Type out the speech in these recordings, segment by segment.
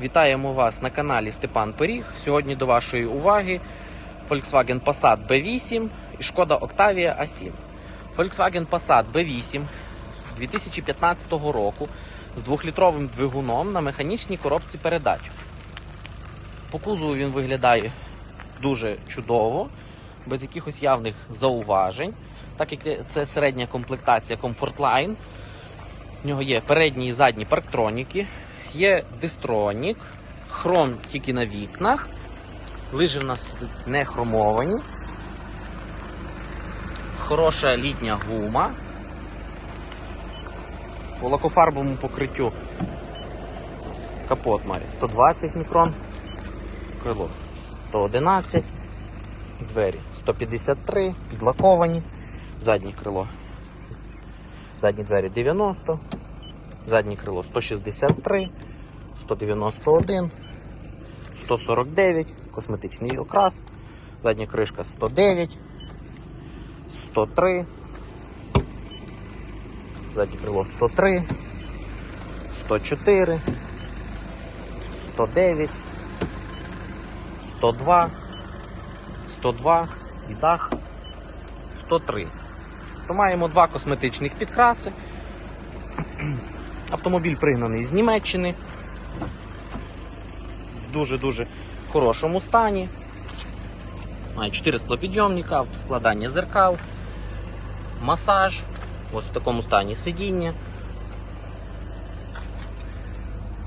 Вітаємо вас на каналі Степан Пиріг. Сьогодні до вашої уваги Volkswagen Passat B8 і Шкода Octavia A7. Volkswagen Passat B8 2015 року з 2-літровим двигуном на механічній коробці передач. По кузову він виглядає дуже чудово, без якихось явних зауважень. Так як це середня комплектація Comfort Line, в нього є передні і задні парктроніки, є дистронік, хром тільки на вікнах. Лижі в нас не хромовані. Хороша літня гума. По лакофарбовому покриттю капот має 120 мікрон, крило 111, двері 153, підлаковані, заднє крило, задні двері 90, заднє крило 163, 191, 149, косметичний окрас, задня кришка 109, 103, заднє крило 103, 104, 109, 102, 102 і дах 103. То маємо два косметичних підкраси. Автомобіль пригнаний з Німеччини. В дуже-дуже хорошому стані. Має 4 склопідйомника, складання зеркал, масаж. Ось в такому стані сидіння.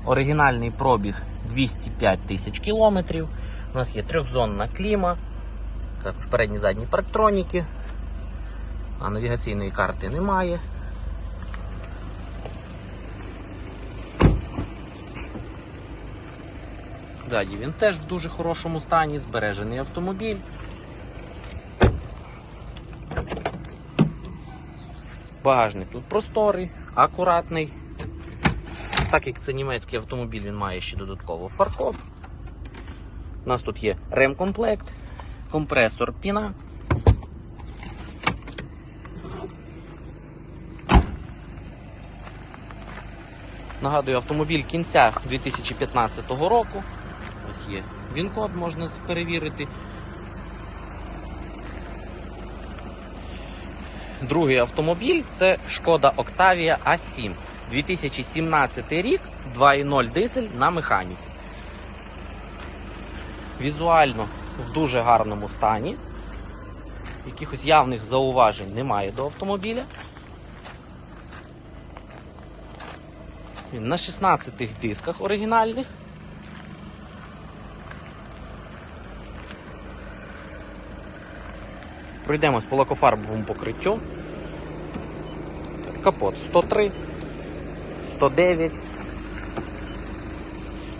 Оригінальний пробіг 205 тисяч кілометрів. У нас є трьохзонна кліма, також передні задні парктроніки, а навігаційної карти немає. Ззаді він теж в дуже хорошому стані, збережений автомобіль. Багажник тут просторий, акуратний. Так як це німецький автомобіль, він має ще додатково фаркоп. У нас тут є ремкомплект, компресор піна. Нагадую, автомобіль кінця 2015 року. Ось є він-код, можна перевірити. Другий автомобіль це Шкода Octavia A7. 2017 рік, 2.0 дизель на механіці. Візуально в дуже гарному стані. Якихось явних зауважень немає до автомобіля. Він на 16 дисках оригінальних. Пройдемось по лакофарбовому покриттю. Капот 103, 109,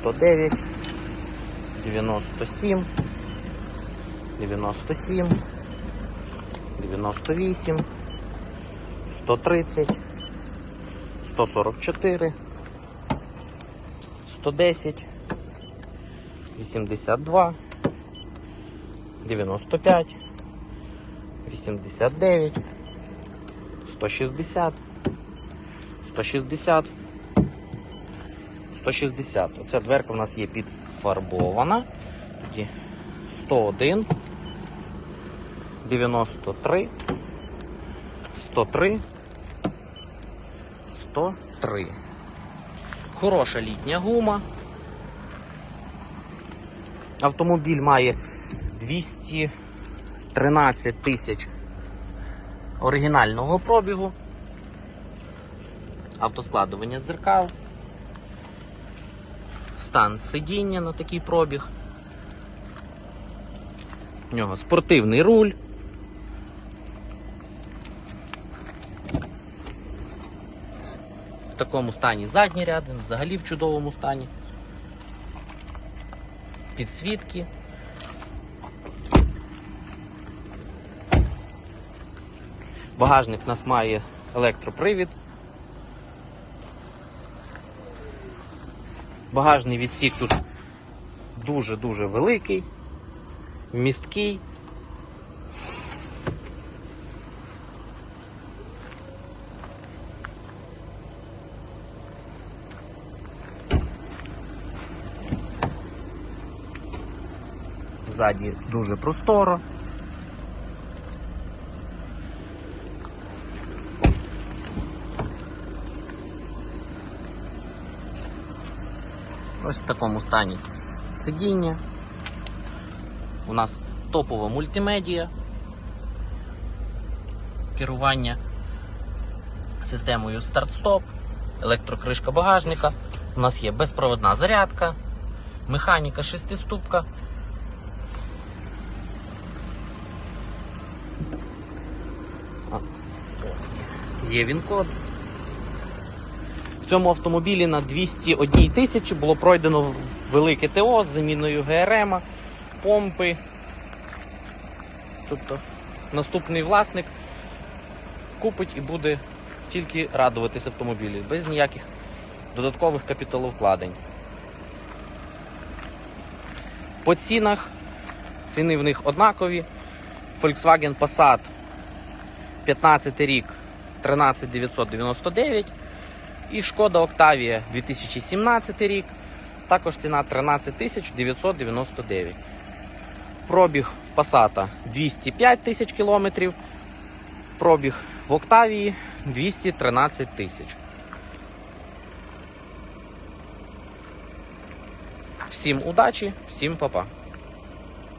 109, 97, 97, 98, 130, 144, 110, 82, 95, 89, 160, 160, 160. Оця дверка у нас є підфарбована. Тоді 101, 93, 103, 103. Хороша літня гума. Автомобіль має 213 тисяч оригінального пробігу. Автоскладування дзеркал. Стан сидіння на такий пробіг. У нього спортивний руль. В такому стані задній ряд, він взагалі в чудовому стані. Підсвітки. Багажник у нас має електропривід. Багажний відсік тут дуже-дуже великий, місткий. Ззаді дуже просторо. Ось в такому стані сидіння. У нас топова мультимедія, керування системою старт-стоп, електрокришка багажника. У нас є безпроводна зарядка, механіка шестиступка. Є він код. В цьому автомобілі на 201 тисячі було пройдено велике ТО з заміною ГРМ, помпи. Тобто наступний власник купить і буде тільки радуватися автомобілі, без ніяких додаткових капіталовкладень. По цінах ціни в них однакові. Volkswagen Passat 15 рік 13999 і Шкода Octavia 2017 рік. Також ціна 13 999. Пробіг Passat 205 тисяч кілометрів. Пробіг в Октавії 213 тисяч. Всім удачі, всім па-па.